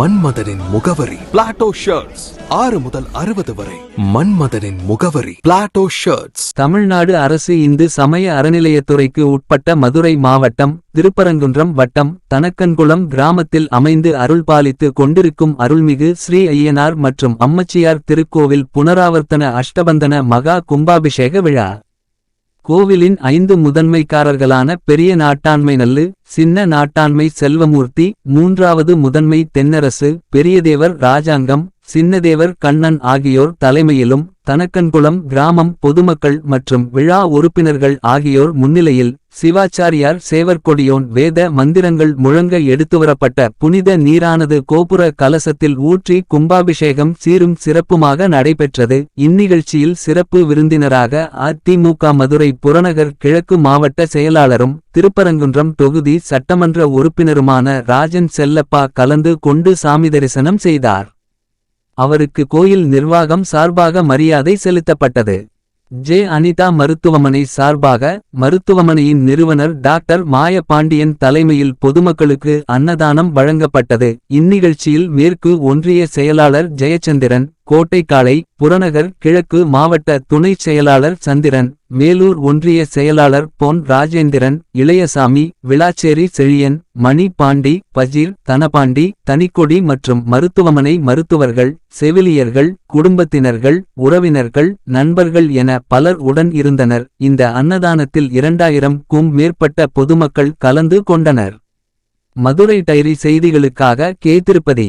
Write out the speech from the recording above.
மன்மதனின் முகவரி. Plato shirts ஆறு முதல் அறுபது வரை. மன்மதனின் முகவரி. பிளாட்டோ ஷர்ட்ஸ் தமிழ்நாடு அரசு இந்து சமய அறநிலையத்துறைக்கு உட்பட்ட மதுரை மாவட்டம் திருப்பரங்குன்றம் வட்டம் தனக்கன்குளம் கிராமத்தில் அமைந்து அருள்பாலித்து கொண்டிருக்கும் அருள்மிகு ஸ்ரீ ஐயனார் மற்றும் அம்மச்சியார் திருக்கோவில் புனராவர்த்தன அஷ்டபந்தன மகா கும்பாபிஷேக விழா. கோவிலின் ஐந்து முதன்மைக்காரர்களான பெரிய நாட்டாண்மை நல்லு சின்ன நாட்டாண்மை செல்வமூர்த்தி மூன்றாவது முதன்மை தென்னரசு பெரியதேவர் ராஜாங்கம் சின்னதேவர் கண்ணன் ஆகியோர் தலைமையிலும் தனக்கன்குளம் கிராமம் பொதுமக்கள் மற்றும் விழா உறுப்பினர்கள் ஆகியோர் முன்னிலையில் சிவாச்சாரியார் சேவர்கொடியோன் வேத மந்திரங்கள் முழங்க எடுத்துவரப்பட்ட புனித நீரானது கோபுர கலசத்தில் ஊற்றி கும்பாபிஷேகம் சீரும் சிறப்புமாக நடைபெற்றது. இந்நிகழ்ச்சியில் சிறப்பு விருந்தினராக அதிமுக மதுரை புறநகர் கிழக்கு மாவட்ட செயலாளரும் திருப்பரங்குன்றம் தொகுதி சட்டமன்ற உறுப்பினருமான ராஜன் செல்லப்பா கலந்து கொண்டு சாமி தரிசனம் செய்தார். அவருக்கு கோயில் நிர்வாகம் சார்பாக மரியாதை செலுத்தப்பட்டது. ஜே. அனிதா மருத்துவமனை சார்பாக மருத்துவமனையின் நிறுவனர் டாக்டர் மாய பாண்டியன் தலைமையில் பொதுமக்களுக்கு அன்னதானம் வழங்கப்பட்டது. இந்நிகழ்ச்சியில் மேற்கு ஒன்றிய செயலாளர் ஜெயச்சந்திரன் கோட்டைக்காலை புறநகர் கிழக்கு மாவட்ட துணைச் செயலாளர் சந்திரன் மேலூர் ஒன்றிய செயலாளர் பொன் ராஜேந்திரன் இளையசாமி விளாச்சேரி செழியன் மணி பாண்டி பஜீர் தனபாண்டி தனிக்கொடி மற்றும் மருத்துவமனை மருத்துவர்கள் செவிலியர்கள் குடும்பத்தினர்கள் உறவினர்கள் நண்பர்கள் என பலர் உடன் இருந்தனர். இந்த அன்னதானத்தில் இரண்டாயிரம்க்கும் மேற்பட்ட பொதுமக்கள் கலந்து கொண்டனர். மதுரை டைரி செய்திகளுக்காக K Tirupati